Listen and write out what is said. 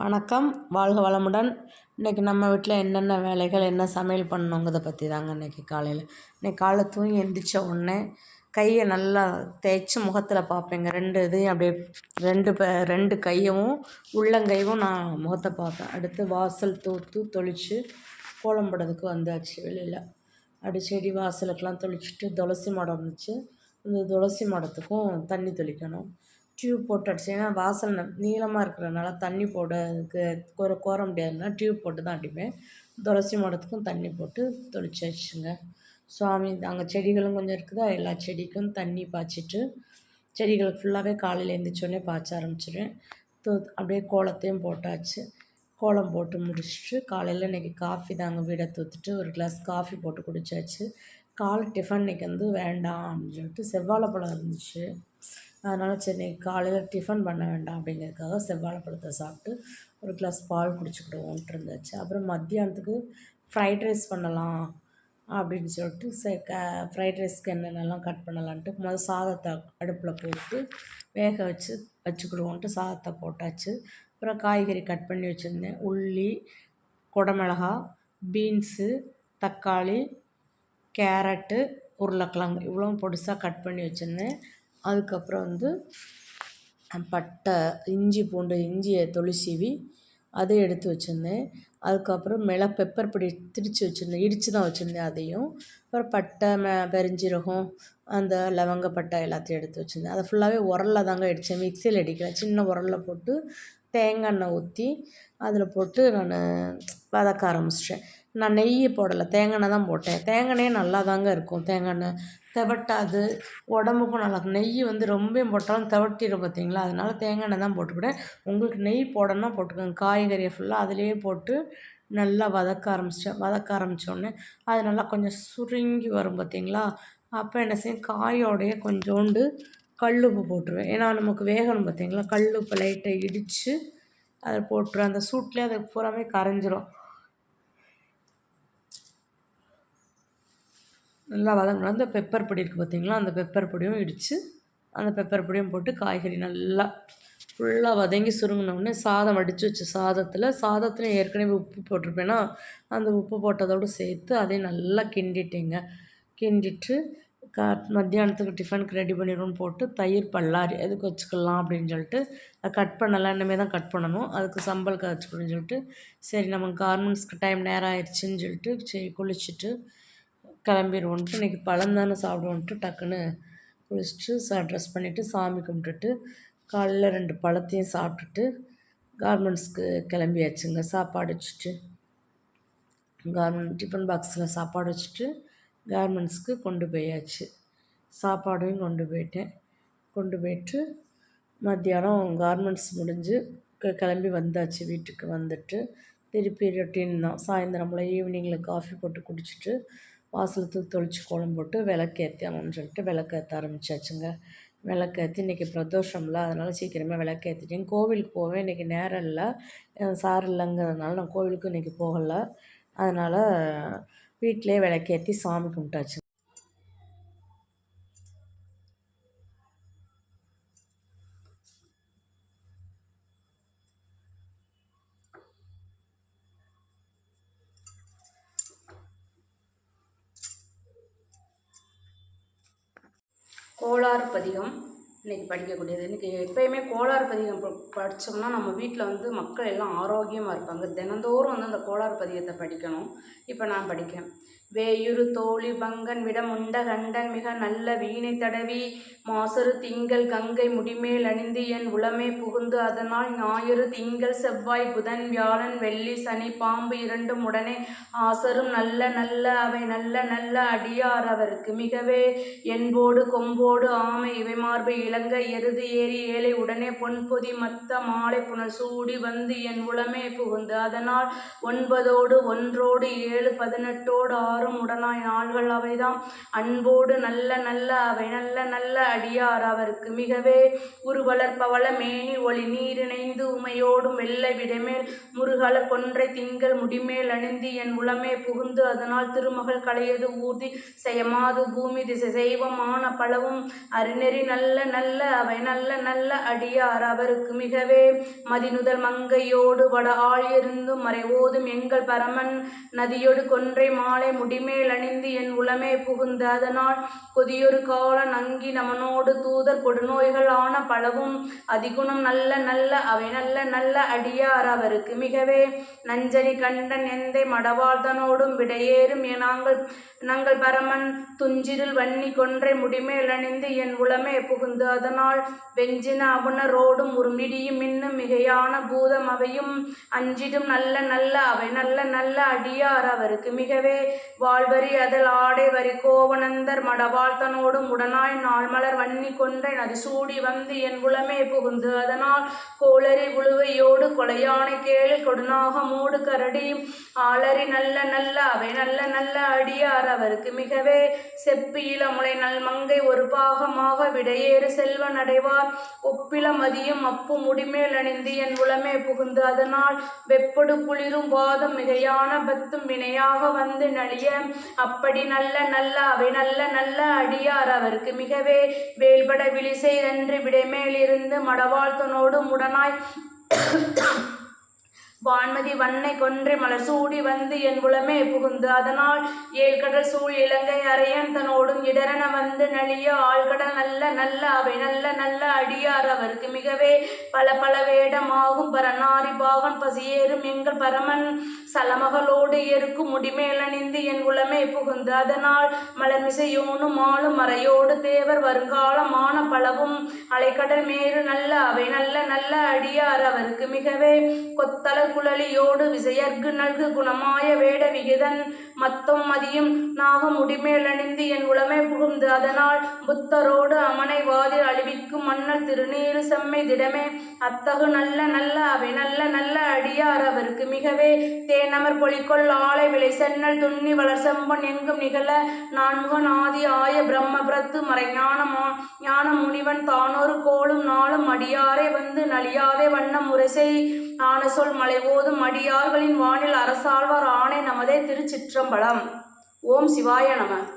வணக்கம். வாழ்க வளமுடன். இன்றைக்கி நம்ம வீட்டில் என்னென்ன வேலைகள் என்ன சமையல் பண்ணணுங்கிறத பற்றி தாங்க இன்றைக்கி காலையில். இன்றைக்கி காலை தூங்கி எந்திரிச்ச உடனே கையை நல்லா தேய்ச்சி முகத்தில் பார்ப்பேங்க. ரெண்டு இதையும் அப்படியே ரெண்டு ப ரெண்டு கையவும் உள்ளங்கையும் நான் முகத்தை பார்ப்பேன். அடுத்து வாசல் தூத்து தொளித்து கோலம் போடுறதுக்கு வந்தாச்சு வெளியில். அப்படி செடி வாசலுக்கெலாம் தொளிச்சிட்டு துளசி மாடம் இருந்துச்சு. இந்த துளசி மாடத்துக்கும் தண்ணி தெளிக்கணும். டியூப் போட்டு அடித்தேன் வாசல் நீளமாக இருக்கிறனால தண்ணி போடுறதுக்கு கோர கோர முடியாதுன்னா டியூப் போட்டு தான் அடிப்பேன். துளசி மாடத்துக்கும் தண்ணி போட்டு தெளிச்சாச்சுங்க. சுவாமி அங்கே செடிகளும் கொஞ்சம் இருக்குதா? எல்லா செடிக்கும் தண்ணி பாய்ச்சிட்டு செடிகளுக்கு ஃபுல்லாகவே காலையில் எழுந்திரிச்சோடனே பாய்ச்ச ஆரம்பிச்சிடுவேன் தூ அப்படியே கோலத்தையும் போட்டாச்சு. கோலம் போட்டு முடிச்சுட்டு காலையில் இன்றைக்கி காஃபி தாங்க வீடை தூத்துட்டு ஒரு கிளாஸ் காஃபி போட்டு குடித்தாச்சு காலை டிஃபன் இன்றைக்கி வந்து வேண்டாம் அப்படின்னு சொல்லிட்டு செவ்வாழை பழம் இருந்துச்சு. அதனால் சரி இன்றைக்கி காலையில் டிஃபன் பண்ண வேண்டாம் அப்படிங்கிறதுக்காக செவ்வாழை பழத்தை சாப்பிட்டு ஒரு கிளாஸ் பால் குடிச்சுக்கிடுவோன்ட்டு இருந்துச்சு. அப்புறம் மத்தியானத்துக்கு ஃப்ரைட் ரைஸ் பண்ணலாம் அப்படின்னு சொல்லிட்டு சே க ஃப்ரைட் ரைஸ்க்கு என்னென்னலாம் கட் பண்ணலான்ட்டு முதல் சாதத்தை அடுப்பில் போட்டு வேக வச்சு வச்சுக்கிடுவோன்ட்டு சாதத்தை போட்டாச்சு. அப்புறம் காய்கறி கட் பண்ணி வச்சுருந்தேன். உள்ளி குடமிளகா பீன்ஸு தக்காளி கேரட்டு உருளைக்கிழங்கு இவ்வளோ பொடிசாக கட் பண்ணி வச்சுருந்தேன். அதுக்கப்புறம் வந்து பட்டை இஞ்சி பூண்டு இஞ்சியை தொளி சீவி அதை எடுத்து வச்சுருந்தேன். அதுக்கப்புறம் மிளகு பெப்பர் பொடி திரித்து வச்சுருந்தேன். இடித்து தான் வச்சுருந்தேன் அதையும். அப்புறம் பட்டை மெ பெருஞ்சீரகம் அந்த லவங்கப்பட்டை எல்லாத்தையும் எடுத்து வச்சுருந்தேன். அதை ஃபுல்லாகவே உரலில் தாங்க அடித்தேன் மிக்சியில் அடிக்கல சின்ன உரலில் போட்டு தேங்காய் எண்ணெய் ஊற்றி அதில் போட்டு நான் வதக்க ஆரம்பிச்சிட்டேன். நான் நெய் போடலை. தேங்காய் எண்ணெய் தான் போட்டேன். தேங்காய் நல்லா தாங்க இருக்கும். தேங்காய் எண்ணெய் தெவட்டாது. உடம்புக்கும் நல்லாயிருக்கும் நெய் வந்து ரொம்பவும் போட்டாலும் தெவட்டிடும் பார்த்தீங்களா? அதனால தேங்காய் எண்ணெய் தான் போட்டுக்கிட்டேன். உங்களுக்கு நெய் போடணும்னா போட்டுக்கோங்க. காய்கறியை ஃபுல்லாக அதிலேயே போட்டு நல்லா வதக்க ஆரம்பிச்சிட்டேன். வதக்க ஆரம்பித்தோடனே அது நல்லா கொஞ்சம் சுருங்கி வரும் பார்த்தீங்களா? அப்போ என்ன செய்யும் காயோடைய கொஞ்சோண்டு கல் உப்பு போட்டுருவேன். ஏன்னா நமக்கு வேகணும் பார்த்தீங்களா? கல் உப்பு லைட்டை இடித்து அதை போட்டுருவேன். அந்த சூட்லேயே அது பூராமே கரைஞ்சிரும். நல்லா வதங்கணும். அந்த பெப்பர் பொடி இருக்குது பார்த்தீங்களா அந்த பெப்பர் பொடியும் இடித்து அந்த பெப்பர் பொடியும் போட்டு காய்கறி நல்லா ஃபுல்லாக வதங்கி சுருங்கினோடனே சாதம் வடித்து வச்சு சாதத்தில் சாதத்தில் ஏற்கனவே உப்பு போட்டிருப்பேன்னா அந்த உப்பு போட்டதோடு சேர்த்து அதையும் நல்லா கிண்டிட்டேங்க. கிண்டிட்டு க மத்தியானத்துக்கு டிஃபனுக்கு ரெடி பண்ணிடணும்னு போட்டு தயிர் பல்லாரி எதுக்கு வச்சுக்கலாம் அப்படின்னு சொல்லிட்டு அதை கட் பண்ணலாம். இனிமேல் தான் கட் பண்ணணும். அதுக்கு சம்பல் காய்ச்சிக்கணும்னு சொல்லிட்டு சரி நம்ம கார்மெண்ட்ஸ்க்கு டைம் நேரம் ஆயிடுச்சுன்னு சொல்லிட்டு சரி குளிச்சுட்டு கிளம்பிடுவோன்ட்டு இன்றைக்கி பழம் தானே சாப்பிடுவோன்ட்டு டக்குன்னு குளிச்சுட்டு சா ட்ரெஸ் பண்ணிவிட்டு சாமி கும்பிட்டுட்டு காலையில் ரெண்டு பழத்தையும் சாப்பிட்டுட்டு கார்மெண்ட்ஸ்க்கு கிளம்பியாச்சுங்க. சாப்பாடு வச்சுட்டு கார்மெண்ட் டிஃபன் பாக்ஸில் சாப்பாடு வச்சுட்டு கார்மெண்ட்ஸ்க்கு கொண்டு போயாச்சு. சாப்பாடையும் கொண்டு போயிட்டேன். கொண்டு போயிட்டு மத்தியானம் கார்மெண்ட்ஸ் முடிஞ்சு க கிளம்பி வந்தாச்சு. வீட்டுக்கு வந்துட்டு திருப்பி ரொட்டீன் தான். சாயந்தரம்ல ஈவினிங்கில் காஃபி போட்டு குடிச்சிட்டு வாசல் தூக்கி தொளிச்சு கோலம் போட்டு விளக்கேற்றணும்னு சொல்லிட்டு விளக்கேற்ற ஆரம்பிச்சாச்சுங்க. விளக்கேற்றி இன்றைக்கி பிரதோஷம்ல அதனால் சீக்கிரமாக விளக்கேற்றிட்டேன் கோவிலுக்கு போவேன். இன்றைக்கி நேரம் இல்லை. சார் இல்லைங்கிறதுனால நான் கோவிலுக்கு இன்றைக்கி போகலை. அதனால் வீட்டிலே விளக்கேற்றி சாமி கும்பிட்டாச்சு. கோளாறு பதிகம் இன்றைக்கி படிக்கக்கூடியது. இன்றைக்கி எப்போயுமே கோளாறு பதிகம் படித்தோம்னா நம்ம வீட்டில் வந்து மக்கள் எல்லாம் ஆரோக்கியமாக இருப்பாங்க. தினந்தோறும் வந்து அந்த கோளாறு பதிகத்தை படிக்கணும். இப்போ நான் படிக்கிறேன். வேயுறு தோழி பங்கன் விடமுண்ட கண்டன் மிக நல்ல வீணை தடவி மாசரு திங்கள் கங்கை முடிமேல் அணிந்து என் உளமே புகுந்து அதனால் ஞாயிறு திங்கள் செவ்வாய் புதன் வியாழன் வெள்ளி சனி பாம்பு இரண்டும் உடனே ஆசரும் நல்ல நல்ல அவை நல்ல நல்ல அடியார் அவருக்கு மிகவே. என்போடு கொம்போடு ஆமை இவை மார்பு இளங்க எருது ஏறி ஏழை உடனே பொன்பொதி மத்த மாலை புனர் சூடி வந்து என் உளமே புகுந்து அதனால் ஒன்பதோடு ஒன்றோடு ஏழு பதினெட்டோடு வாரும் உடனாய் நாள்கள் அவைதாம். அன்போடு நல்ல நல்ல அவை நல்ல நல்ல அடியார் அவருக்கு மிகவே. உருவளர்ப்பவள மேனி ஒளி நீரிணைந்து உமையோடும் வெள்ளை விடைமேல். முருகல கொன்றை திங்கள் முடிமேல் அணிந்து என் உளமே புகுந்து அதனால் திருமகள் களையது ஊர்தி. செய்யமாது பூமி திசை செய்வமான பலவும் அருநெறி நல்ல நல்ல அவை நல்ல நல்ல அடியார் அவருக்கு மிகவே. மதிநுதல் மங்கையோடு வட ஆள் இருந்தும் மறைவோதும் எங்கள் பரமன். நதியொடு கொன்றை மாலை முடிமேல் அணிந்து என் உளமே புகுந்து அதனால் கொதியொரு கால நங்கி நமனோடு தூதர் கொடுநோய்கள் ஆன பலவும் அதிகுணம் நல்ல நல்ல அவை நல்ல நல்ல அடியார் அவருக்கு மிகவே. நஞ்சனி கண்டன் எந்தை மடவாழ்தனோடும் விடையேறும் நாங்கள் நாங்கள் பரமன் துஞ்சிரில் வன்னி கொன்றை முடிமேல் அணிந்து என் உளமே புகுந்து அதனால் வெஞ்சின அவுணரோடும் உருமிடியும் இன்னும் மிகையான பூதம் அவையும் அஞ்சிடும் நல்ல நல்ல அவை நல்ல நல்ல அடியார் அவருக்கு மிகவே. வாழ்வரி அதல் ஆடை வரி கோவனந்தர் மடவாழ்த்தனோடும் உடனாய் நாள்மலர் வன்னி கொன்றை நதி சூடி வந்து என் உளமே புகுந்து. அதனால் கோளரி உழுவையோடு கொலையானை கேளு கொடுநாக மூடு கரடி. ஆளரி நல்ல நல்ல அவை நல்ல நல்ல அடியார் அவருக்கு மிகவே. செப்பு இளமுலை நல் மங்கை ஒரு பாகமாக விடையேறு செல்வன் அடைவார் ஒப்பில மதியும் அப்பு முடிமேல் அணிந்து என் உளமே புகுந்து. அதனால் வெப்படு குளிரும் வாதம் மிகையான பத்தும் வினையாக வந்து அப்படி நல்ல நல்ல அவை நல்ல நல்ல அடியார் அவருக்கு மிகவே வேல்பட விழிசை என்று விடைமேலிருந்து மடவாழ்த்தனோடு உடனாய் வான்மதி வன்னை கொன்று மலர் சூடி வந்து என் உளமே புகுந்து. அதனால் ஏழ்கடல் சூழ் இலங்கை அறையன் தன்னோடும் இடரென வந்து நலிய ஆழ்கடல் நல்ல நல்ல அவை நல்ல நல்ல அடியார் அவருக்கு மிகவே பல பல வேடமாகும். பரநாரி பாகன் பசியேறும் எங்கள் பரமன் சலமகளோடு எருக்கும் முடிமேலணிந்து என் உளமே புகுந்து. அதனால் மலர்மிசையோனும் ஆளும் மறையோடு தேவர் வருங்காலமான பலவும் அலைக்கடல் மேறு நல்ல அவை நல்ல நல்ல அடியார் அவருக்கு மிகவே. கொத்தல குழலியோடு விசையர்க்கு நல்கு குணமாய வேட விகிதன் மத்தம் மதியும் நாக முடிமேலணிந்து என் உளமே புகுந்து. அதனால் புத்தரோடு அமனை வாதில் அழிவிக்கும் திருநீறு செம்மை திடமே. அத்தகு நல்ல நல்ல அவை நல்ல நல்ல அடியார் அவருக்கு மிகவே. தேனமர் பொலிக்கொள் ஆலை விளை சென்னல் துண்ணி வளர் செம்பன் எங்கும் நிகழ. நான்முகன் ஆதி ஆய பிரம்மபுரத்து மறைஞானமா ஞான முனிவன் தானொரு கோளும் நாளும் அடியாரே வந்து நலியாதே வண்ணம் முரசை ஆன சொல் மலை போதும் அடியார்களின் வானில் அரசாழ்வார் ஆணை நமதே திருச்சிற்றம்பலம். ஓம் சிவாய நம.